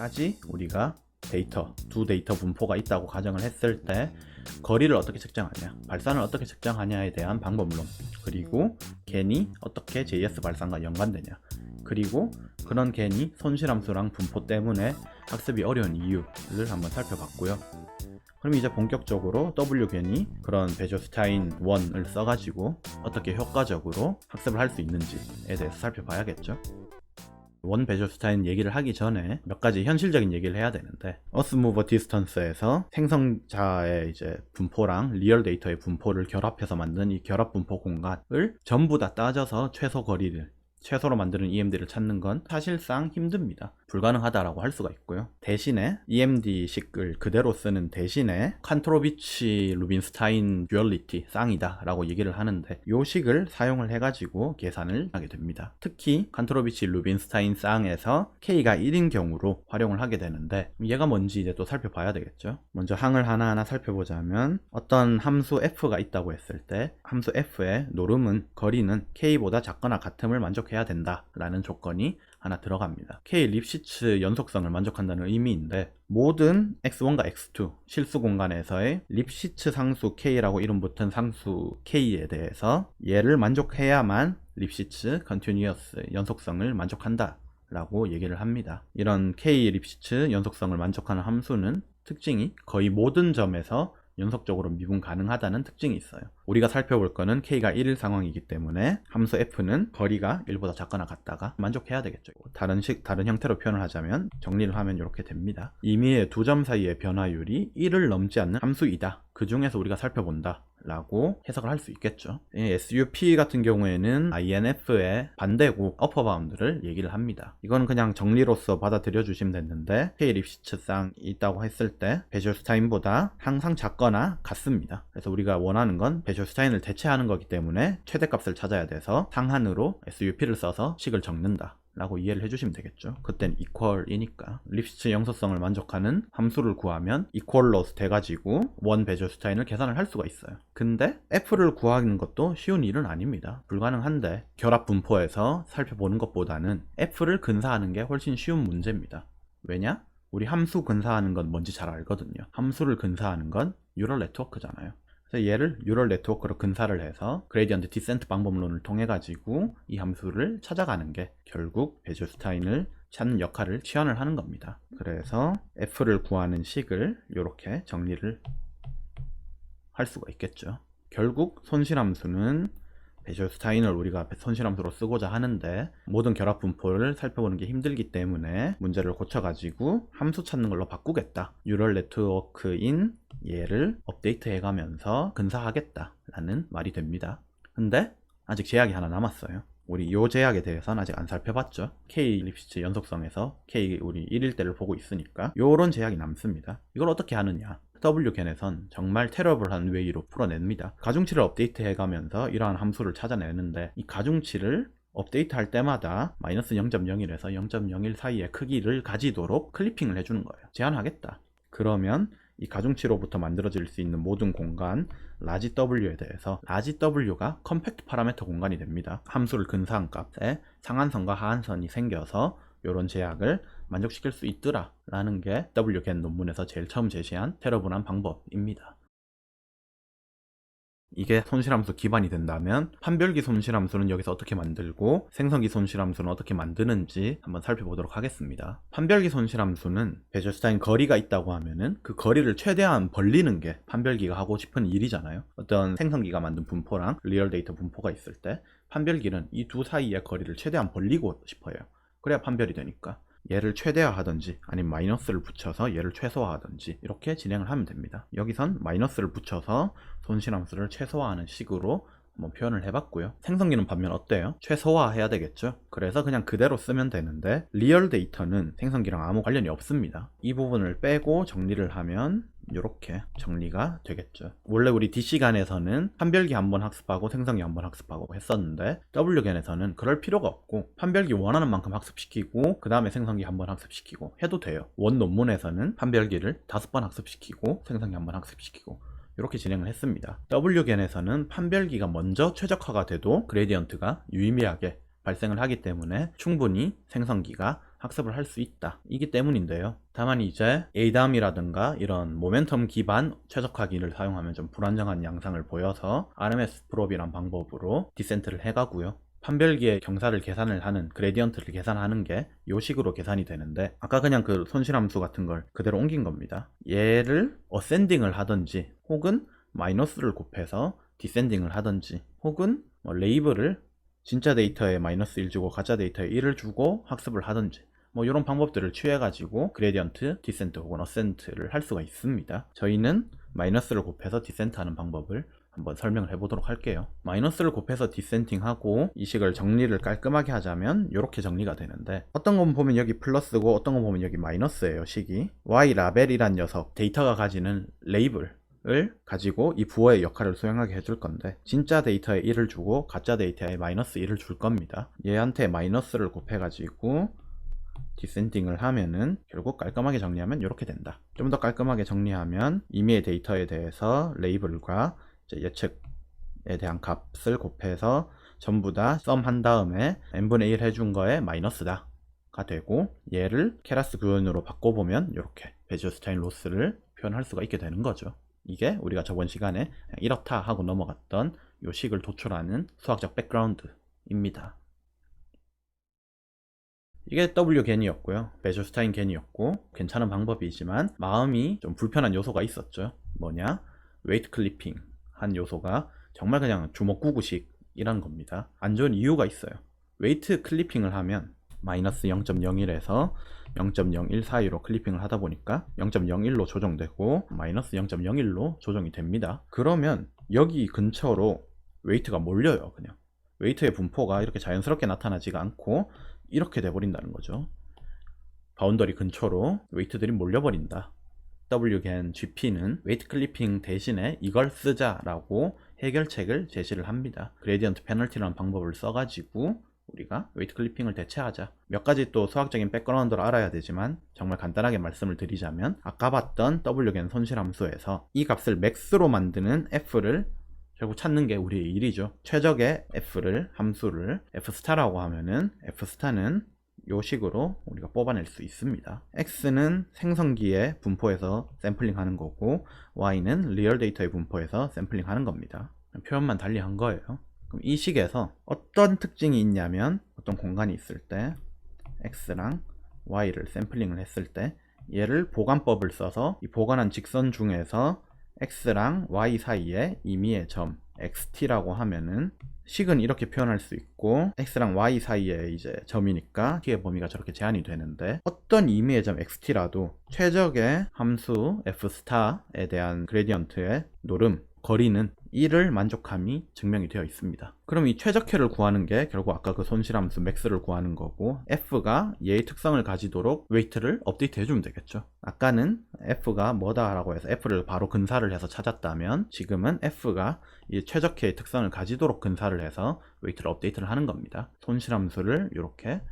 까지 우리가 데이터, 두 데이터 분포가 있다고 가정을 했을 때 거리를 어떻게 측정하냐, 발산을 어떻게 측정하냐에 대한 방법론, 그리고 겐이 어떻게 JS 발산과 연관되냐, 그리고 그런 겐이 손실함수랑 분포 때문에 학습이 어려운 이유를 한번 살펴봤고요. 그럼 이제 본격적으로 W겐이 그런 베조스타인 1을 써가지고 어떻게 효과적으로 학습을 할 수 있는지에 대해서 살펴봐야겠죠. 원 베조스타인 얘기를 하기 전에 몇 가지 현실적인 얘기를 해야 되는데 어스 무버 디스턴스에서 생성자의 이제 분포랑 리얼 데이터의 분포를 결합해서 만든 이 결합 분포 공간을 전부 다 따져서 최소 거리를 최소로 만드는 EMD를 찾는 건 사실상 힘듭니다. 불가능하다라고 할 수가 있고요. 대신에 EMD식을 그대로 쓰는 대신에 칸트로비치 루빈스타인 듀얼리티 쌍이다라고 얘기를 하는데 이 식을 사용을 해가지고 계산을 하게 됩니다. 특히 칸트로비치 루빈스타인 쌍에서 K가 1인 경우로 활용을 하게 되는데 얘가 뭔지 이제 또 살펴봐야 되겠죠. 먼저 항을 하나하나 살펴보자면 어떤 함수 F가 있다고 했을 때 함수 F의 노름은 거리는 K보다 작거나 같음을 만족해야 된다라는 조건이 하나 들어갑니다. K 립시츠 연속성을 만족한다는 의미인데 모든 x1과 x2 실수 공간에서의 립시츠 상수 K라고 이름 붙은 상수 K에 대해서 얘를 만족해야만 립시츠 컨티뉴어스 연속성을 만족한다. 라고 얘기를 합니다. 이런 K 립시츠 연속성을 만족하는 함수는 특징이 거의 모든 점에서 연속적으로 미분 가능하다는 특징이 있어요. 우리가 살펴볼 거는 k가 1일 상황이기 때문에 함수 f는 거리가 1보다 작거나 같다가 만족해야 되겠죠. 다른 식, 다른 형태로 표현을 하자면 정리를 하면 이렇게 됩니다. 임의의 두 점 사이의 변화율이 1을 넘지 않는 함수이다. 그 중에서 우리가 살펴본다. 라고 해석을 할 수 있겠죠. 이 SUP 같은 경우에는 INF의 반대고 어퍼 바운드를 얘기를 합니다. 이거는 그냥 정리로서 받아들여 주시면 됐는데 K 립시츠상 있다고 했을 때 베젤스타인보다 항상 작거나 같습니다. 그래서 우리가 원하는 건 베젤스타인을 대체하는 거기 때문에 최대값을 찾아야 돼서 상한으로 SUP를 써서 식을 적는다. 라고 이해를 해주시면 되겠죠. 그땐 equal이니까 립시츠 영속성을 만족하는 함수를 구하면 equal로 돼가지고 원 베젤스타인을 계산을 할 수가 있어요. 근데 f를 구하는 것도 쉬운 일은 아닙니다. 불가능한데 결합 분포에서 살펴보는 것보다는 f를 근사하는 게 훨씬 쉬운 문제입니다. 왜냐? 우리 함수 근사하는 건 뭔지 잘 알거든요. 함수를 근사하는 건 뉴럴 네트워크잖아요. 그래서 얘를 뉴럴 네트워크로 근사를 해서 그레디언트 디센트 방법론을 통해 가지고 이 함수를 찾아가는 게 결국 베젤스타인을 찾는 역할을 치환을 하는 겁니다. 그래서 f를 구하는 식을 이렇게 정리를 할 수가 있겠죠. 결국 손실함수는 베젤스타인을 우리가 손실함수로 쓰고자 하는데 모든 결합 분포를 살펴보는 게 힘들기 때문에 문제를 고쳐가지고 함수 찾는 걸로 바꾸겠다. 뉴럴 네트워크인 얘를 업데이트 해 가면서 근사하겠다라는 말이 됩니다. 근데 아직 제약이 하나 남았어요. 우리 요 제약에 대해서는 아직 안 살펴봤죠. K 립시츠 연속성에서 K 우리 1일 때를 보고 있으니까 요런 제약이 남습니다. 이걸 어떻게 하느냐? W겐에선 정말 테러블한 웨이로 풀어냅니다. 가중치를 업데이트 해 가면서 이러한 함수를 찾아내는데 이 가중치를 업데이트 할 때마다 마이너스 0.01에서 0.01 사이의 크기를 가지도록 클리핑을 해주는 거예요. 제한하겠다. 그러면 이 가중치로부터 만들어질 수 있는 모든 공간 라지 W에 대해서 라지 W가 컴팩트 파라메터 공간이 됩니다. 함수를 근사한 값에 상한선과 하한선이 생겨서 이런 제약을 만족시킬 수 있더라 라는 게 WGEN 논문에서 제일 처음 제시한 테러분한 방법입니다. 이게 손실함수 기반이 된다면 판별기 손실함수는 여기서 어떻게 만들고 생성기 손실함수는 어떻게 만드는지 한번 살펴보도록 하겠습니다. 판별기 손실함수는 베젤스타인 거리가 있다고 하면은 그 거리를 최대한 벌리는 게 판별기가 하고 싶은 일이잖아요. 어떤 생성기가 만든 분포랑 리얼 데이터 분포가 있을 때 판별기는 이 두 사이의 거리를 최대한 벌리고 싶어요. 그래야 판별이 되니까. 얘를 최대화하든지 아니면 마이너스를 붙여서 얘를 최소화하든지 이렇게 진행을 하면 됩니다. 여기선 마이너스를 붙여서 손실함수를 최소화하는 식으로 한번 표현을 해봤고요. 생성기는 반면 어때요? 최소화해야 되겠죠? 그래서 그냥 그대로 쓰면 되는데 리얼 데이터는 생성기랑 아무 관련이 없습니다. 이 부분을 빼고 정리를 하면 이렇게 정리가 되겠죠. 원래 우리 DC간에서는 판별기 한번 학습하고 생성기 한번 학습하고 했었는데 W간에서는 그럴 필요가 없고 판별기 원하는 만큼 학습시키고 그 다음에 생성기 한번 학습시키고 해도 돼요. 원 논문에서는 판별기를 다섯 번 학습시키고 생성기 한번 학습시키고 이렇게 진행을 했습니다. W겐에서는 판별기가 먼저 최적화가 돼도 그레디언트가 유의미하게 발생을 하기 때문에 충분히 생성기가 학습을 할 수 있다. 이기 때문인데요. 다만 이제 ADAM이라든가 이런 모멘텀 기반 최적화기를 사용하면 좀 불안정한 양상을 보여서 RMS 프롭이란 방법으로 디센트를 해가고요. 판별기의 경사를 계산을 하는 그레디언트를 계산하는 게이 식으로 계산이 되는데 아까 그냥 그 손실함수 같은 걸 그대로 옮긴 겁니다. 얘를 어센딩을 하든지 혹은 마이너스를 곱해서 디센딩을 하든지 혹은 뭐 레이블을 진짜 데이터에 마이너스 1 주고 가짜 데이터에 1을 주고 학습을 하든지 뭐 이런 방법들을 취해가지고 그레디언트, 디센트 혹은 어센트를 할 수가 있습니다. 저희는 마이너스를 곱해서 디센트 하는 방법을 한번 설명을 해보도록 할게요. 마이너스를 곱해서 디센팅하고 이 식을 정리를 깔끔하게 하자면 이렇게 정리가 되는데 어떤 건 보면 여기 플러스고 어떤 건 보면 여기 마이너스예요 식이 y 라벨이란 녀석 데이터가 가지는 레이블 을 가지고 이 부호의 역할을 수행하게 해줄 건데 진짜 데이터에 1을 주고 가짜 데이터에 마이너스 1을 줄 겁니다 얘한테 마이너스를 곱해 가지고 디센딩을 하면은 결국 깔끔하게 정리하면 이렇게 된다. 좀 더 깔끔하게 정리하면 이미의 데이터에 대해서 레이블과 예측에 대한 값을 곱해서 전부 다 썸 한 다음에 n분의 1 해준 거에 마이너스다. 가 되고 얘를 케라스 구현으로 바꿔보면 이렇게 베지오스타인 로스를 표현할 수가 있게 되는 거죠. 이게 우리가 저번 시간에 이렇다 하고 넘어갔던 요 식을 도출하는 수학적 백그라운드입니다. 이게 W 겐이었고요. 베조스타인 겐이었고 괜찮은 방법이지만 마음이 좀 불편한 요소가 있었죠. 뭐냐? 웨이트 클리핑 한 요소가 정말 그냥 주먹구구식이란 겁니다. 안 좋은 이유가 있어요. 웨이트 클리핑을 하면 마이너스 0.01에서 0.01 사이로 클리핑을 하다 보니까 0.01로 조정되고 마이너스 0.01로 조정이 됩니다. 그러면 여기 근처로 웨이트가 몰려요, 그냥. 웨이트의 분포가 이렇게 자연스럽게 나타나지가 않고 이렇게 돼버린다는 거죠. 바운더리 근처로 웨이트들이 몰려버린다. WGN GP는 웨이트 클리핑 대신에 이걸 쓰자 라고 해결책을 제시를 합니다. 그레디언트 페널티라는 방법을 써가지고 우리가 웨이트 클리핑을 대체하자. 몇 가지 또 수학적인 백그라운드를 알아야 되지만 정말 간단하게 말씀을 드리자면 아까 봤던 WGN 손실 함수에서 이 값을 맥스로 만드는 F를 결국 찾는 게 우리의 일이죠. 최적의 F를 함수를 F스타라고 하면은 F스타는 요 식으로 우리가 뽑아낼 수 있습니다. X는 생성기의 분포에서 샘플링 하는 거고 Y는 리얼 데이터의 분포에서 샘플링 하는 겁니다. 표현만 달리 한 거예요. 그럼 이 식에서 어떤 특징이 있냐면 어떤 공간이 있을 때 x랑 y를 샘플링을 했을 때 얘를 보관법을 써서 이 보관한 직선 중에서 x랑 y 사이에 임의의 점 xt라고 하면은 식은 이렇게 표현할 수 있고 x랑 y 사이에 이제 점이니까 t의 범위가 저렇게 제한이 되는데 어떤 임의의 점 xt라도 최적의 함수 f 스타에 대한 그레디언트의 노름 거리는 1을 만족함이 증명이 되어 있습니다. 그럼 이 최적혜를 구하는 게 결국 아까 그 손실함수 맥스를 구하는 거고 f가 얘의 특성을 가지도록 웨이트를 업데이트 해주면 되겠죠. 아까는 f가 뭐다라고 해서 f를 바로 근사를 해서 찾았다면 지금은 f가 이 최적혜의 특성을 가지도록 근사를 해서 웨이트를 업데이트를 하는 겁니다. 손실함수를 이렇게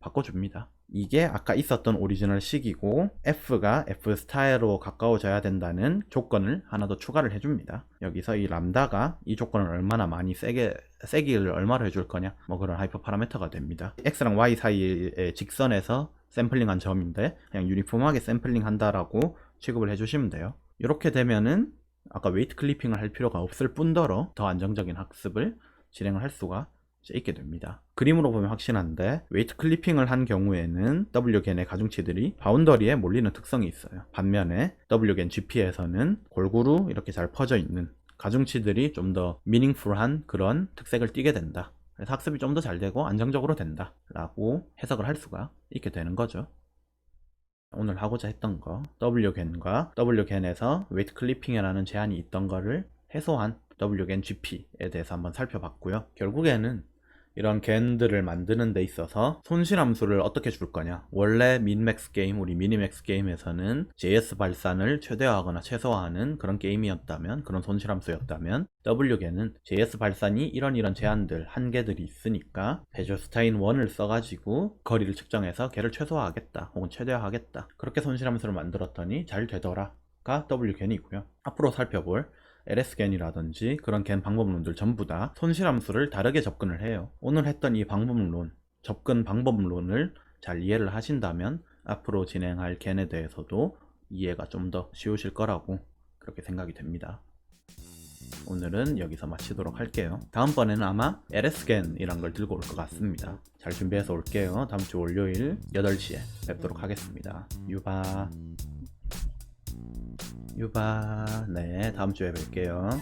바꿔줍니다. 이게 아까 있었던 오리지널 식이고 f가 f 스타일로 가까워져야 된다는 조건을 하나 더 추가를 해줍니다. 여기서 이 람다가 이 조건을 얼마나 많이 세게 세기를 얼마로 해줄 거냐 뭐 그런 하이퍼 파라미터가 됩니다. x랑 y 사이의 직선에서 샘플링한 점인데 그냥 유니폼하게 샘플링 한다라고 취급을 해주시면 돼요. 이렇게 되면은 아까 웨이트 클리핑을 할 필요가 없을 뿐더러 더 안정적인 학습을 진행을 할 수가 있게 됩니다. 그림으로 보면 확실한데 웨이트 클리핑을 한 경우에는 WGN의 가중치들이 바운더리에 몰리는 특성이 있어요. 반면에 WGN GP에서는 골고루 이렇게 잘 퍼져 있는 가중치들이 좀 더 미닝풀한 그런 특색을 띠게 된다. 그래서 학습이 좀 더 잘 되고 안정적으로 된다. 라고 해석을 할 수가 있게 되는 거죠. 오늘 하고자 했던 거 WGN과 WGN에서 웨이트 클리핑이라는 제한이 있던 거를 해소한 WGN GP에 대해서 한번 살펴봤고요. 결국에는 이런 겐들을 만드는 데 있어서 손실 함수를 어떻게 줄 거냐? 원래 민맥스 게임 우리 미니맥스 게임에서는 JS 발산을 최대화하거나 최소화하는 그런 게임이었다면 그런 손실 함수였다면 WG는 JS 발산이 이런 이런 제한들 한계들이 있으니까 베조스타인 1을 써가지고 거리를 측정해서 걔를 최소화하겠다 혹은 최대화하겠다. 그렇게 손실 함수를 만들었더니 잘 되더라 가 WG이고요. 앞으로 살펴볼 LS겐이라든지 그런 겐 방법론들 전부 다 손실함수를 다르게 접근을 해요. 오늘 했던 이 방법론, 접근 방법론을 잘 이해를 하신다면 앞으로 진행할 겐에 대해서도 이해가 좀 더 쉬우실 거라고 그렇게 생각이 됩니다. 오늘은 여기서 마치도록 할게요. 다음번에는 아마 LS겐이란 걸 들고 올 것 같습니다. 잘 준비해서 올게요. 다음 주 월요일 8시에 뵙도록 하겠습니다. 유바. 유바. 네, 다음 주에 뵐게요.